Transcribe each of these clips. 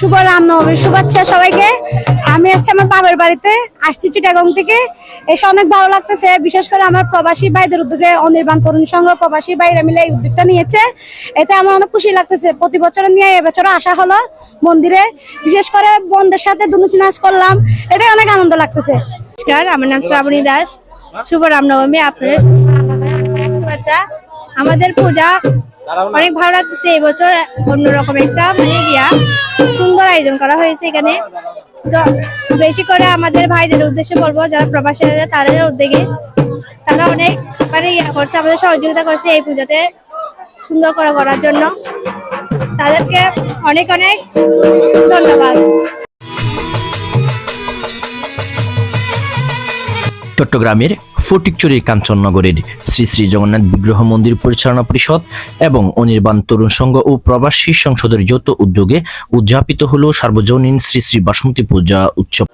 শুভ রামনবমীর শুভেচ্ছা সবাইকে। আমি আসছি আমার বাবার বাড়িতে আসছি চিটাগং থেকে। এসে অনেক ভালো লাগতেছে, বিশেষ করে আমার প্রবাসী ভাইদের উদ্যোগে অনির্বাণ তরুণ সংঘ প্রবাসী ভাইরা মিলে এই উদ্যোগটা নিয়েছে। এতে আমার অনেক খুশি লাগতেছে, প্রতি বছর নিয়ে এবছরও আসা হলো মন্দিরে। বিশেষ করে বন্ধের সাথে দুনুচি নাচ করলাম, এটাই অনেক আনন্দ লাগতেছে। নমস্কার, আমার নাম শ্রাবণী দাস। শুভ রামনবমী আপনার শুভেচ্ছা। আমাদের পূজা অনেক ভালো লাগতেছে, এবছর অন্যরকম একটা মানে গিয়া। আয়োজন করা হয়েছে এখানে। তো বেশি করে আমাদের ভাইদের উদ্দেশ্যে বলব, যারা প্রবাসী আছে তাদের উদ্যোগে। তারা অনেক মানে ইয়া করছে, আমাদের সহযোগিতা করছে এই পূজাতে সুন্দর করে করার জন্য। তাদেরকে অনেক অনেক ধন্যবাদ। চট্টগ্রামের ফটিকচুরির কাঞ্চননগরের শ্রী শ্রী জগন্নাথ বিগ্রহ মন্দির পরিচালনা পরিষদ এবং অনির্বাণ তরুণ সংঘ ও প্রবাসী সংসদের যৌথ উদ্যোগে উদযাপিত হল সার্বজনীন শ্রী শ্রী বাসন্তী পূজা উৎসব।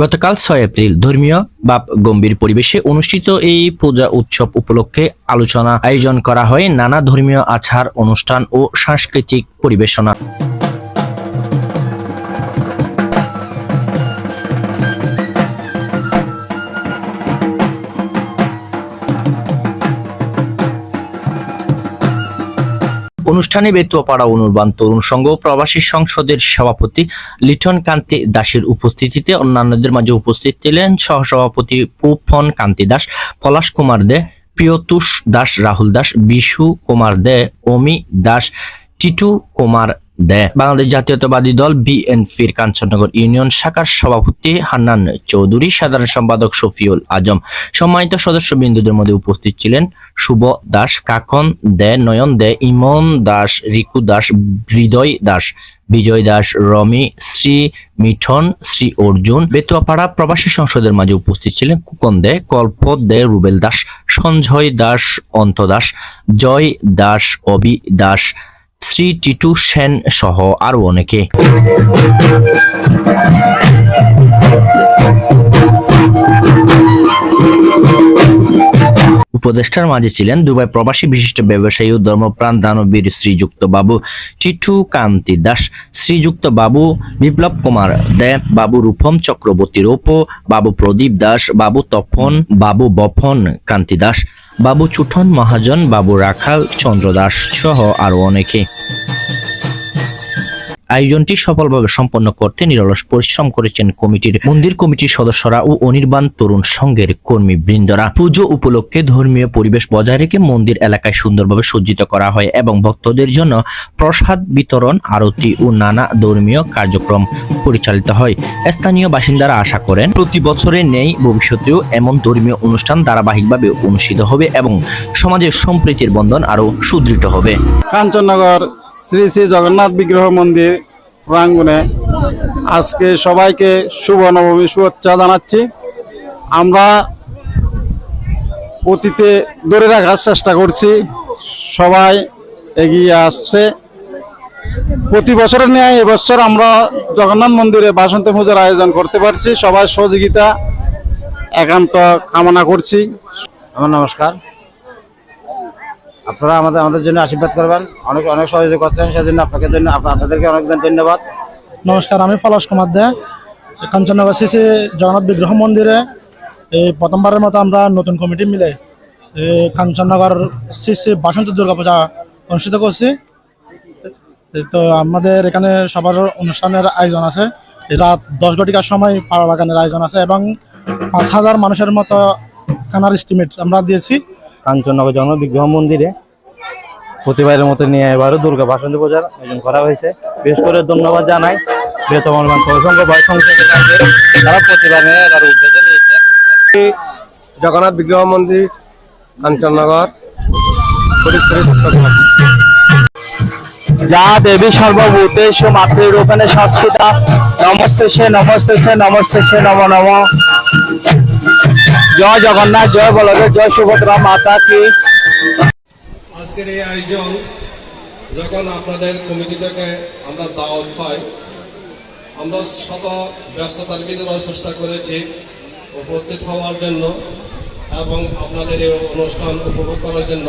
গতকাল ছয় এপ্রিল ধর্মীয় বা গম্ভীর পরিবেশে অনুষ্ঠিত এই পূজা উৎসব উপলক্ষে আলোচনা আয়োজন করা হয় নানা ধর্মীয় আচার, অনুষ্ঠান ও সাংস্কৃতিক পরিবেশনা। অনুষ্ঠানে বেতুয়াপাড়া অনুর্বাণ তরুণ সংঘ প্রবাসী সংসদের সভাপতি লিটন কান্তি দাসের উপস্থিতিতে অন্যান্যদের মাঝে উপস্থিত ছিলেন সহসভাপতি পুফন কান্তি দাস, পলাশ কুমার দে, প্রিয়তুষ দাস, রাহুল দাস, বিশু কুমার দে, অমি দাস, টিটু কুমার বাংলাদেশ জাতীয়তাবাদী দল বিএনপির কাঞ্চননগর ইউনিয়ন শাখার সভাপতি হান্নান চৌধুরী, সাধারণ সম্পাদক শফিউল আজম, সম্মানিত সদস্য বিন্দুদের মধ্যে উপস্থিত ছিলেন শুভ দাস, কাকন দে, নয়ন দে, ইমন দাস, রিকু দাস, হৃদয় দাস, বিজয় দাস, রমি, শ্রী মিঠন, শ্রী অর্জুন। বেতুয়াপাড়া প্রবাসী সংসদের মাঝে উপস্থিত ছিলেন কুকন দে কল্প দে, রুবেল দাস, সঞ্জয় দাস, অন্ত দাস, জয় দাস, অবি দাস শ্রী টিটু সেন সহ আরও অনেকে। উপদেষ্টার মাঝে ছিলেন দুবাই প্রবাসী বিশিষ্ট ব্যবসায়ী ও ধর্মপ্রাণ দানবীর শ্রীযুক্ত বাবু টিটু কান্তি দাস। শ্রীযুক্ত বাবু বিপ্লব কুমার দে, বাবু রূপম চক্রবর্তী রূপ বাবু প্রদীপ দাস, বাবু তপন, বাবু বপন কান্তি দাস। বাবু চুঠন মহাজন বাবু রাখাল চন্দ্র দাস সহ আরও অনেকে। আয়োজনটি সফলভাবে সম্পন্ন করতে নিরলস পরিশ্রম করেছেন কমিটির মন্দির কমিটির সদস্যরা ও অনির্বাণ তরুণ সংঘের কর্মী বৃন্দরা পুজো উপলক্ষে ধর্মীয় পরিবেশ বজায় রেখে মন্দির এলাকায় সুন্দরভাবে সজ্জিত করা হয় এবং ভক্তদের জন্য প্রসাদ বিতরণ, আরতি ও নানা ধর্মীয় কার্যক্রম পরিচালিত হয়। স্থানীয় বাসিন্দারা আশা করেন, প্রতি বছরে নেই, ভবিষ্যতেও এমন ধর্মীয় অনুষ্ঠান ধারাবাহিকভাবে অনুষ্ঠিত হবে এবং সমাজের সম্প্রীতির বন্ধন আরও সুদৃঢ় হবে। কাঞ্চননগর শ্রী শ্রী জগন্নাথ বিগ্রহ মন্দির প্রাঙ্গণে আজকে সবাইকে শুভ নবমী শুভেচ্ছা জানাচ্ছি। আমরা অতীতে ধরে রাখার চেষ্টা করছি, সবাই এগিয়ে আসছে। প্রতি বছরের ন্যায় এবছর আমরা জগন্নাথ মন্দিরে বাসন্তী পূজার আয়োজন করতে পারছি, সবাই সহযোগিতা, একান্ত কামনা করছি। আমার নমস্কার। আপনারা আমাদের আমাদের জন্য আশীর্বাদ করবেন। অনেক অনেক সহযোগ করছেন, সেজন্য আপনাকে জন্য আপ- আপনাদেরকে অনেক ধন্যবাদ। নমস্কার, আমি পলাশ কুমার দে, কাঞ্চননগর শ্রী জগন্নাথ বিগ্রহ মন্দিরে। এই প্রথমবারের মতো আমরা নতুন কমিটি মিলে কাঞ্চননগর শ্রী বাসন্তী দুর্গা পূজা অনুষ্ঠিত করছি। তো আমাদের এখানে সবার অনুষ্ঠানের আয়োজন আছে। রাত দশ ঘটিকার সময় পাড়া লাগানোর আয়োজন আছে এবং পাঁচ হাজার মানুষের মতো খানার এস্টিমেট আমরা দিয়েছি। কাঞ্চননগর জগন্নাথ বিগ্রহ মন্দিরে প্রতিবারের মতো নিয়ে এবারও দুর্গা বাসন্তী পূজার আয়োজন করা হয়েছে। বিশেষ করে ধন্যবাদ জানাই বৃহত্তম সংঘ বা তারা প্রতিবার তার উদ্যোগে নিয়েছে। জগন্নাথ বিগ্রহ মন্দির কাঞ্চননগর যা দেবী সর্বভূতেষু মাতৃরূপেণে সংস্কৃতা নমস্তে সে নমস্তে সে নমস্তে সে নম নম। জয় জগন্নাথ, জয় বলদেব, জয় সুভদ্রা মাতা কি? আজকের এই আয়োজন যখন আপনাদের কমিটি থেকে আমরা দাওয়াত পাই, আমরা শত ব্যস্ততার ভিতরে চেষ্টা করেছি উপস্থিত হওয়ার জন্য এবং আপনাদের এই অনুষ্ঠান উপভোগ করার জন্য।